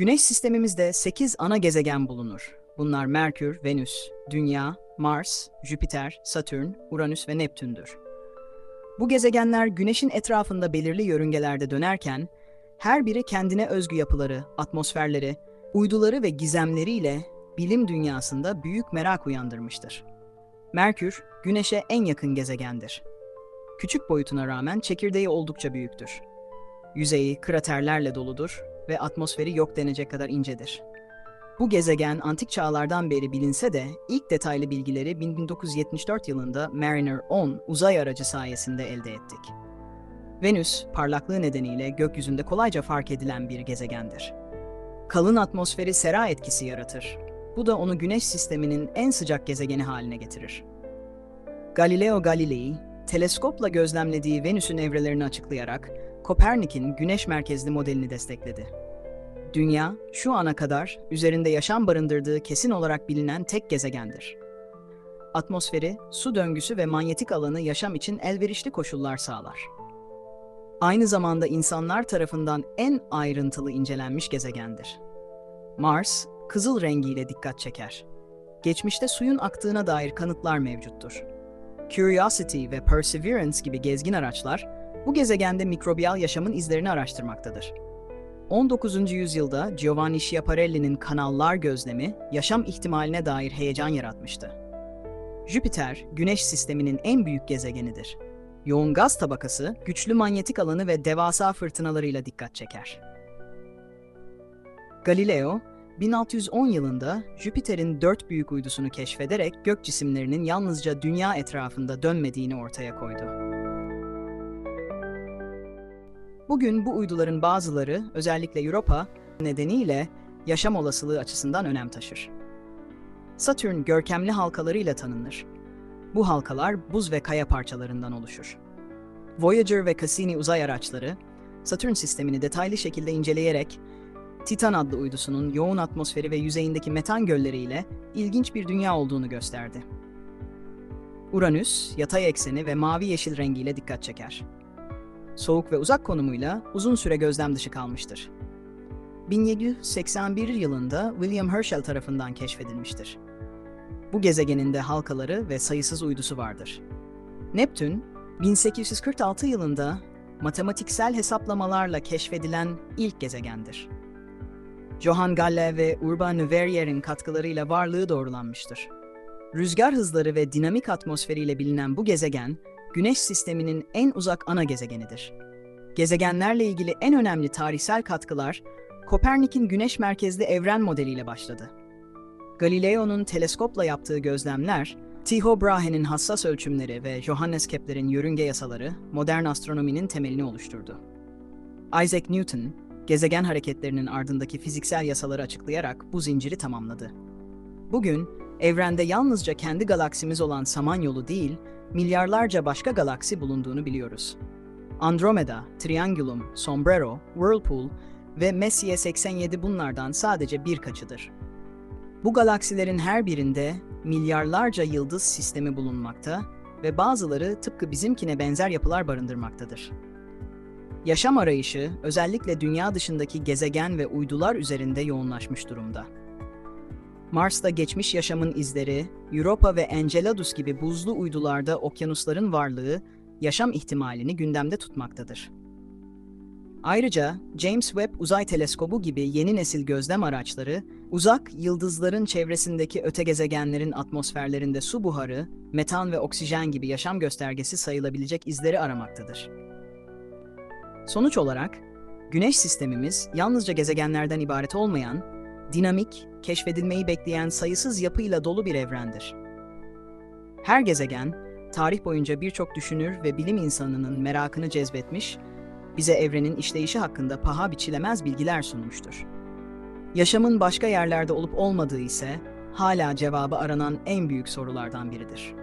Güneş sistemimizde 8 ana gezegen bulunur. Bunlar Merkür, Venüs, Dünya, Mars, Jüpiter, Satürn, Uranüs ve Neptün'dür. Bu gezegenler Güneş'in etrafında belirli yörüngelerde dönerken, her biri kendine özgü yapıları, atmosferleri, uyduları ve gizemleriyle bilim dünyasında büyük merak uyandırmıştır. Merkür, Güneş'e en yakın gezegendir. Küçük boyutuna rağmen çekirdeği oldukça büyüktür. Yüzeyi kraterlerle doludur ve atmosferi yok denecek kadar incedir. Bu gezegen antik çağlardan beri bilinse de ilk detaylı bilgileri 1974 yılında Mariner 10 uzay aracı sayesinde elde ettik. Venüs, parlaklığı nedeniyle gökyüzünde kolayca fark edilen bir gezegendir. Kalın atmosferi sera etkisi yaratır. Bu da onu Güneş sisteminin en sıcak gezegeni haline getirir. Galileo Galilei, teleskopla gözlemlediği Venüs'ün evrelerini açıklayarak Kopernik'in güneş merkezli modelini destekledi. Dünya, şu ana kadar üzerinde yaşam barındırdığı kesin olarak bilinen tek gezegendir. Atmosferi, su döngüsü ve manyetik alanı yaşam için elverişli koşullar sağlar. Aynı zamanda insanlar tarafından en ayrıntılı incelenmiş gezegendir. Mars, kızıl rengiyle dikkat çeker. Geçmişte suyun aktığına dair kanıtlar mevcuttur. Curiosity ve Perseverance gibi gezgin araçlar, bu gezegende mikrobiyal yaşamın izlerini araştırmaktadır. 19. yüzyılda Giovanni Schiaparelli'nin kanallar gözlemi yaşam ihtimaline dair heyecan yaratmıştı. Jüpiter, Güneş sisteminin en büyük gezegenidir. Yoğun gaz tabakası, güçlü manyetik alanı ve devasa fırtınalarıyla dikkat çeker. Galileo, 1610 yılında Jüpiter'in dört büyük uydusunu keşfederek gök cisimlerinin yalnızca dünya etrafında dönmediğini ortaya koydu. Bugün bu uyduların bazıları, özellikle Europa nedeniyle yaşam olasılığı açısından önem taşır. Satürn görkemli halkalarıyla tanınır. Bu halkalar buz ve kaya parçalarından oluşur. Voyager ve Cassini uzay araçları, Satürn sistemini detaylı şekilde inceleyerek Titan adlı uydusunun yoğun atmosferi ve yüzeyindeki metan gölleriyle ilginç bir dünya olduğunu gösterdi. Uranüs, yatay ekseni ve mavi yeşil rengiyle dikkat çeker. Soğuk ve uzak konumuyla uzun süre gözlem dışı kalmıştır. 1781 yılında William Herschel tarafından keşfedilmiştir. Bu gezegenin de halkaları ve sayısız uydusu vardır. Neptün, 1846 yılında matematiksel hesaplamalarla keşfedilen ilk gezegendir. Johann Galle ve Urbain Verrier'in katkılarıyla varlığı doğrulanmıştır. Rüzgar hızları ve dinamik atmosferiyle bilinen bu gezegen, Güneş sisteminin en uzak ana gezegenidir. Gezegenlerle ilgili en önemli tarihsel katkılar, Kopernik'in güneş merkezli evren modeliyle başladı. Galileo'nun teleskopla yaptığı gözlemler, Tycho Brahe'nin hassas ölçümleri ve Johannes Kepler'in yörünge yasaları modern astronominin temelini oluşturdu. Isaac Newton, gezegen hareketlerinin ardındaki fiziksel yasaları açıklayarak bu zinciri tamamladı. Bugün, evrende yalnızca kendi galaksimiz olan Samanyolu değil, milyarlarca başka galaksi bulunduğunu biliyoruz. Andromeda, Triangulum, Sombrero, Whirlpool ve Messier 87 bunlardan sadece birkaçıdır. Bu galaksilerin her birinde milyarlarca yıldız sistemi bulunmakta ve bazıları tıpkı bizimkine benzer yapılar barındırmaktadır. Yaşam arayışı özellikle dünya dışındaki gezegen ve uydular üzerinde yoğunlaşmış durumda. Mars'ta geçmiş yaşamın izleri, Europa ve Enceladus gibi buzlu uydularda okyanusların varlığı yaşam ihtimalini gündemde tutmaktadır. Ayrıca James Webb Uzay Teleskobu gibi yeni nesil gözlem araçları, uzak yıldızların çevresindeki öte gezegenlerin atmosferlerinde su buharı, metan ve oksijen gibi yaşam göstergesi sayılabilecek izleri aramaktadır. Sonuç olarak, Güneş sistemimiz yalnızca gezegenlerden ibaret olmayan, dinamik, keşfedilmeyi bekleyen sayısız yapıyla dolu bir evrendir. Her gezegen, tarih boyunca birçok düşünür ve bilim insanının merakını cezbetmiş, bize evrenin işleyişi hakkında paha biçilemez bilgiler sunmuştur. Yaşamın başka yerlerde olup olmadığı ise hala cevabı aranan en büyük sorulardan biridir.